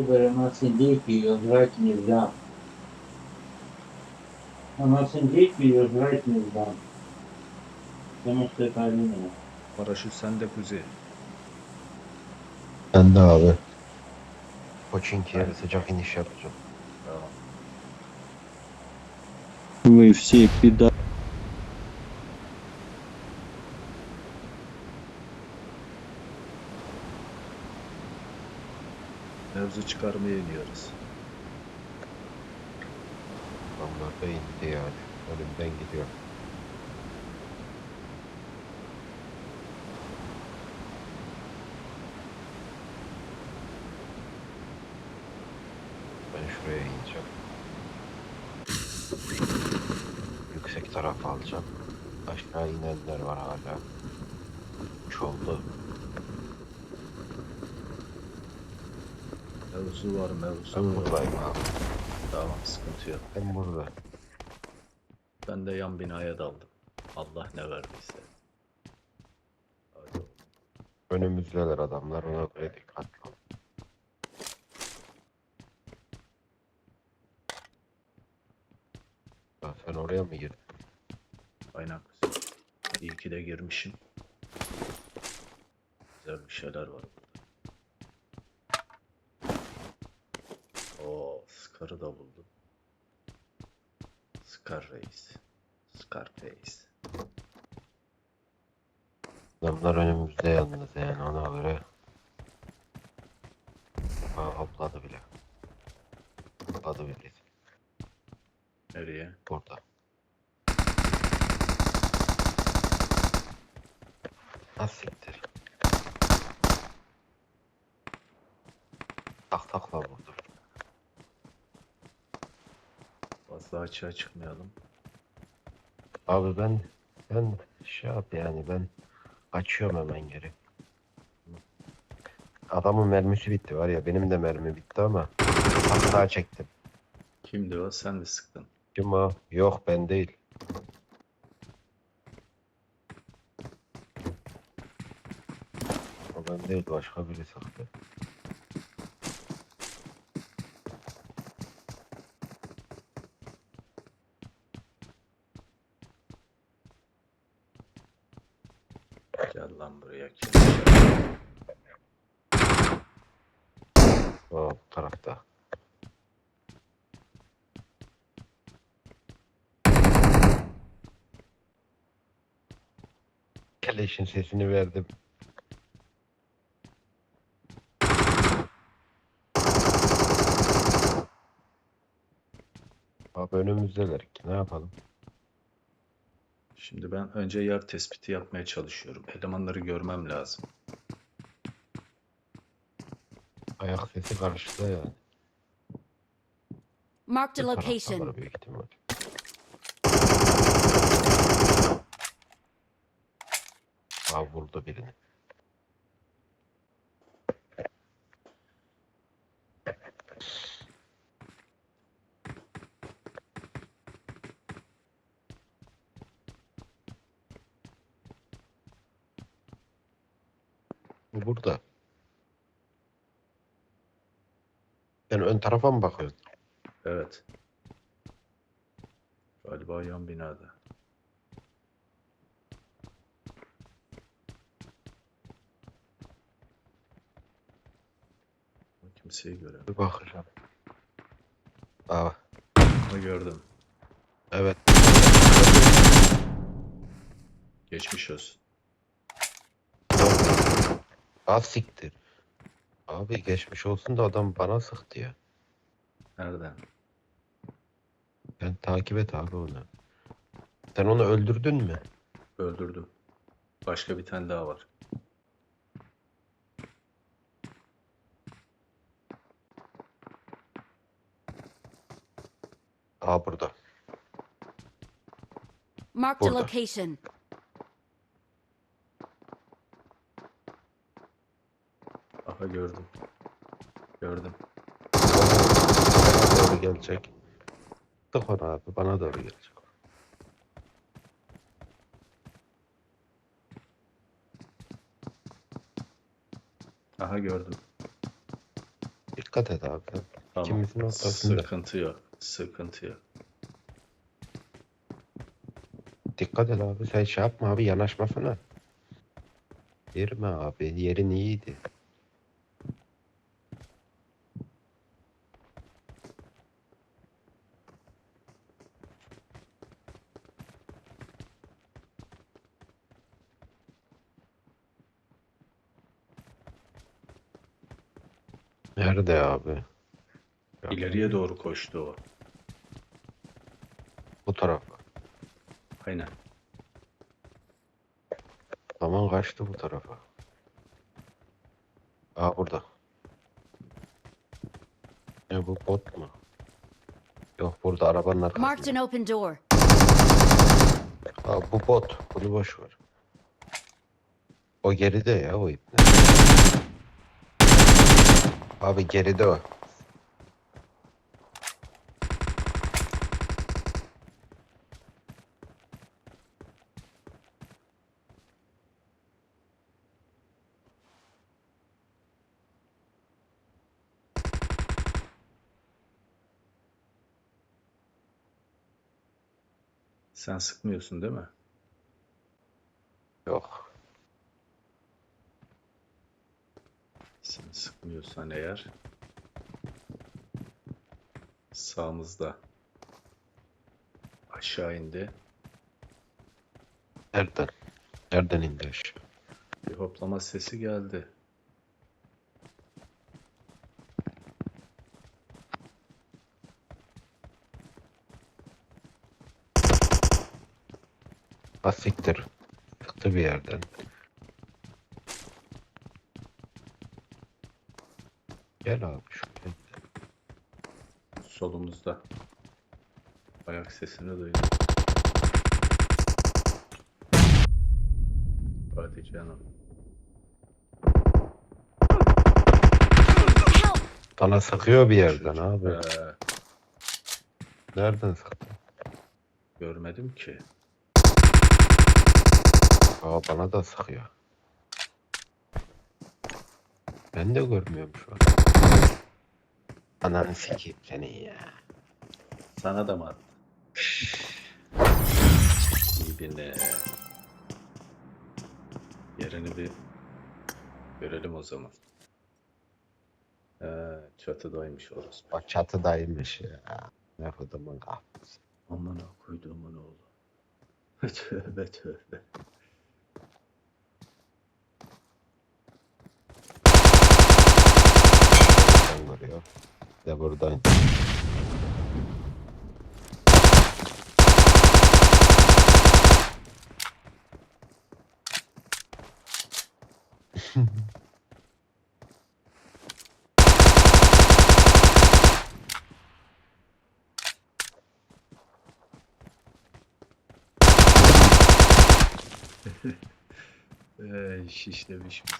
откуда она с ее жрать нельзя. А она с индейки ее жрать нельзя. Потому что это алина. Paraşüt sende Kuzey. да, да. abi. Koçinki'ye Evet. sıcak iniş yapacağım. Вы все педа... Mevzu çıkarmaya iniyoruz. Onlar da indi yani. Önümden gidiyor. Ben şuraya ineceğim. Yüksek taraf alacağım. Aşağı inenler var hala. Üç oldu. Mevzu var mevzu Ben var. buradayım abi. Tamam sıkıntı yok. Ben burada. Ben de yan binaya daldım. Allah ne verdiyse. Hadi. Önümüzdeler adamlar ona göre dikkatli ol. Ya sen oraya mı girdin? Aynen. İyi ki de girmişim. Güzel bir şeyler var burada. Scar'ı da buldum. Scar Reis. Scarface. Adamlar önümüzde yalnız yani ona göre. Ha hopladı bile. Hopladı bile. Nereye? Burada. Nasıl siktir? Tak takla vurdu. Fazla açığa çıkmayalım. Abi ben ben şey yap yani ben açıyorum hemen geri. Adamın mermisi bitti var ya benim de mermi bitti ama hata çektim. Kimdi o? Sen mi sıktın? Kim o? Yok ben değil. O ben değil başka biri sıktı. Gel lan buraya. Kim? O bu tarafta. Keleşin sesini verdim. Abi önümüzdeler ki ne yapalım? Şimdi ben önce yer tespiti yapmaya çalışıyorum. Elemanları görmem lazım. Ayak sesi karşıda yani. Marked a taraftalar location. Büyük ihtimal. Aa vurdu birini. Bu burada. Ben ön tarafa mı bakıyorum? Evet. Galiba yan binada. Kimseyi göremiyorum. Bir bakacağım. Aa, Ha, gördüm. evet. Geçmiş olsun. Siktir. Abi geçmiş olsun da adam bana sıktı ya. Nereden? Ben takip et abi onu. Sen onu öldürdün mü? Öldürdüm. Başka bir tane daha var. Aa burada. Marked a Burada. location. Aha gördüm. Gördüm. Bana doğru gelecek. Tık onu abi bana doğru gelecek. Aha gördüm. dikkat et abi. Tamam. İkimizin ortasında. Sıkıntı yok. Sıkıntı yok. Dikkat et abi. Sen şey yapma abi yanaşmasana. Girme abi. Yerin iyiydi. Nerede abi? Ya, İleriye doğru koştu o. Bu tarafa. Aynen. Zaman kaçtı bu tarafa. Aa burada. Ne bu bot mu? Yok burada arabanın Marked arkasında. an open door. Aa bu bot. Bunu boş ver. O geride ya o ipne. Abi geride o. Sen sıkmıyorsun değil mi? Yok. Sen sıkmıyorsan eğer sağımızda aşağı indi. Nereden? Nereden indi aşağı? Bir hoplama sesi geldi. Ha siktir. Çıktı bir yerden. Gel abi şuraya. Solumuzda. Ayak sesini duydum. Hadi canım. Bana sıkıyor bir yerden abi. Ee, Nereden sıktı? görmedim ki. Aa bana da sıkıyor. Ben de görmüyorum şu an. Ananı sikeyim seni ya. Sana da mı attı? İbine. Yerini bir görelim o zaman. Ee, çatıdaymış orası. Bak çatıdaymış ya. Ne kodumun kahvesi. Aman ha koyduğumun oğlu. tövbe tövbe. De buradan. Ee, şişlemiş bizi.